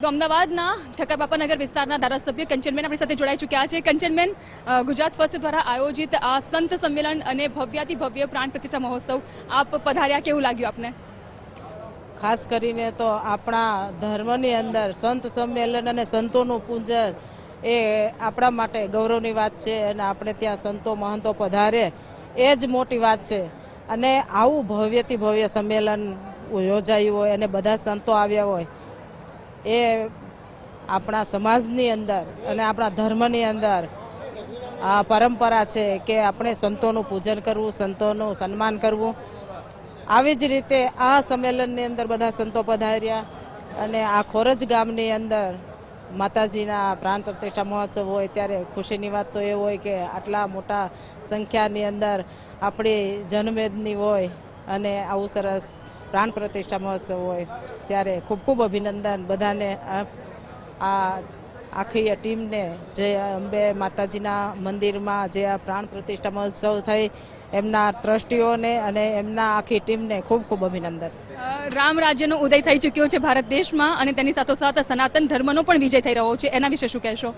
અમદાવાદના ઠક્કરબાપા નગર વિસ્તારના ધારાસભ્ય કંચનબેન આપણી સાથે જોડાઈ ચૂક્યા છે. કંચનબેન ગુજરાત ફર્સ્ટ દ્વારા આયોજિત આ સંત સંમેલન અને ભવ્યાતિ ભવ્ય પ્રાણ પ્રતિષ્ઠા મહોત્સવ આપ પધાર્યા કેવું લાગ્યું આપને? ખાસ કરીને તો આપણા ધર્મની અંદર સંત સંમેલન અને સંતોનું પૂંજન એ આપણા માટે ગૌરવની વાત છે અને આપણે ત્યાં સંતો મહંતો પધારે એ જ મોટી વાત છે. અને આવું ભવ્યથી ભવ્ય સંમેલન યોજાયું હોય અને બધા સંતો આવ્યા હોય એ આપણા સમાજની અંદર અને આપણા ધર્મની અંદર આ પરંપરા છે કે આપણે સંતોનું પૂજન કરવું, સંતોનું સન્માન કરવું. આવી જ રીતે આ સંમેલનની અંદર બધા સંતો પધાર્યા અને આ ખોરજ ગામની અંદર માતાજીના પ્રાણ પ્રતિષ્ઠા મહોત્સવ હોય ત્યારે ખુશીની વાત તો એ હોય કે આટલા મોટા સંખ્યાની અંદર આપણી જનમેદની હોય અને આવું સરસ પ્રાણ પ્રતિષ્ઠા મહોત્સવ હોય ત્યારે ખૂબ ખૂબ અભિનંદન બધાને આ આખી ટીમને જે અંબે માતાજીના મંદિરમાં જે આ પ્રાણ પ્રતિષ્ઠા મહોત્સવ થઈ એમના ટ્રસ્ટીઓને અને એમના આખી ટીમને ખૂબ ખૂબ અભિનંદન. રામ રાજ્યનો ઉદય થઈ ચૂક્યો છે ભારત દેશમાં અને તેની સાથોસાથ સનાતન ધર્મનો પણ વિજય થઈ રહ્યો છે. એના વિશે શું કહેશો?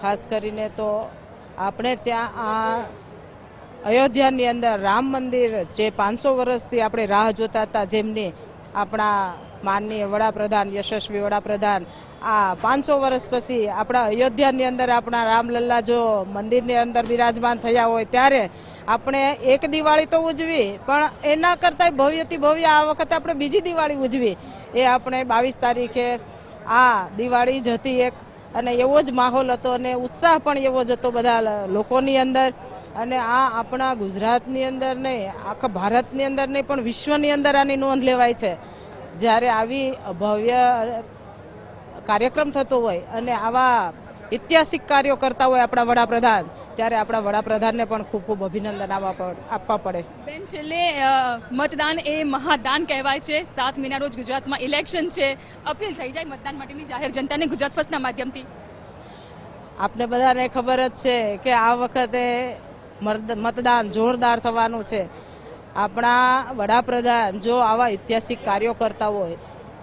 ખાસ કરીને તો આપણે ત્યાં આ અયોધ્યાની અંદર રામ મંદિર જે પાંચસો વર્ષથી આપણે રાહ જોતા હતા, જેમની આપણા માનનીય વડાપ્રધાન, યશસ્વી વડાપ્રધાન, આ પાંચસો વર્ષ પછી આપણા અયોધ્યાની અંદર આપણા રામલલ્લા જો મંદિરની અંદર બિરાજમાન થયા હોય, ત્યારે આપણે એક દિવાળી તો ઉજવી, પણ એના કરતાંય ભવ્યથી ભવ્ય આ વખતે આપણે બીજી દિવાળી ઉજવી. એ આપણે બાવીસ તારીખે આ દિવાળી જ હતી એક, અને એવો જ માહોલ હતો અને ઉત્સાહ પણ એવો જ હતો બધા લોકોની અંદર. અને આ આપણા ગુજરાતની અંદર નહીં આખા ભારતની અંદર નહીં પણ વિશ્વની અંદર આની નોંધ લેવાય છે. જ્યારે આવી ભવ્ય કાર્યક્રમ થતો હોય અને આવા ઐતિહાસિક કાર્યો કરતા હોય આપણા વડાપ્રધાન ત્યારે આપણા વડાપ્રધાનને પણ ખૂબ ખૂબ અભિનંદન આપવા પડ- બેન છેલ્લે મતદાન એ મહાદાન કહેવાય છે. સાત મહિના રોજ ગુજરાતમાં ઇલેક્શન છે. અપીલ થઈ જાય મતદાન માટેની જાહેર જનતાને ગુજરાત ફર્સ્ટના માધ્યમથી. આપને બધાને ખબર જ છે કે આ વખતે મતદાન જોરદાર થવાનું છે. આપણા વડાપ્રધાન જો આવા ઐતિહાસિક કાર્યો કરતા હોય,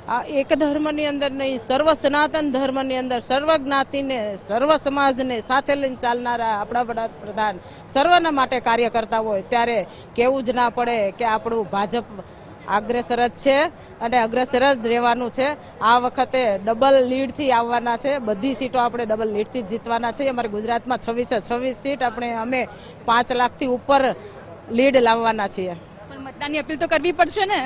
આ એક ધર્મની અંદર નહીં, સર્વ સનાતન ધર્મની અંદર સર્વ જ્ઞાતિને, સર્વ સમાજને સાથે લઈને ચાલનારા આપણા વડાપ્રધાન સર્વના માટે કાર્ય કરતા હોય, ત્યારે કેવું જ ના પડે કે આપણું ભાજપ અગ્રેસર જ છે અને અગ્રેસર જ રહેવાનું છે. આ વખતે ડબલ લીડથી આવવાના છે. બધી સીટો આપણે ડબલ લીડથી જીતવાના છે. અમારે ગુજરાતમાં છવ્વીસે છવ્વીસ સીટ આપણે અમે પાંચ લાખથી ઉપર લીડ લાવવાના છીએ. મતદાનની અપીલ તો કરવી પડશે ને?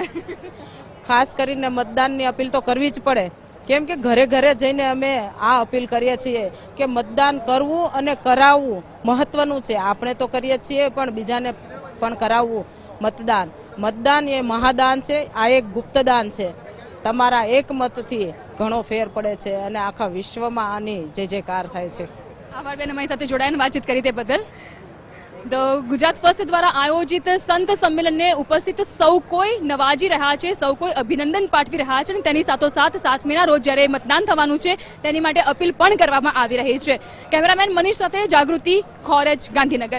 ખાસ કરીને મતદાનની અપીલ તો કરવી જ પડે. કેમ કે ઘરે ઘરે જઈને અમે આ અપીલ કરીએ છીએ કે મતદાન કરવું અને કરાવવું મહત્વનું છે. આપણે તો કરીએ છીએ પણ બીજાને પણ કરાવવું મતદાન. મતદાન એ મહાદાન છે, આ એક ગુપ્તદાન છે. તમારા એક મતથી ઘણો ફેર પડે છે અને આખા વિશ્વમાં આની જે જયકાર થાય છે. આભાર બેન, અમારી સાથે જોડાઈને વાતચીત કરી તે બદલ. તો ગુજરાત ફર્સ્ટ દ્વારા આયોજિત સંત સંમેલનને ઉપસ્થિત સૌ કોઈ નવાજી રહ્યા છે, સૌ કોઈ અભિનંદન પાઠવી રહ્યા છે અને તેની સાથોસાથ સાતમીના રોજ જ્યારે મતદાન થવાનું છે, તેની માટે અપીલ પણ કરવામાં આવી રહી છે. કેમેરામેન મનીષ સાથે જાગૃતિ, ખોરેજ, ગાંધીનગર.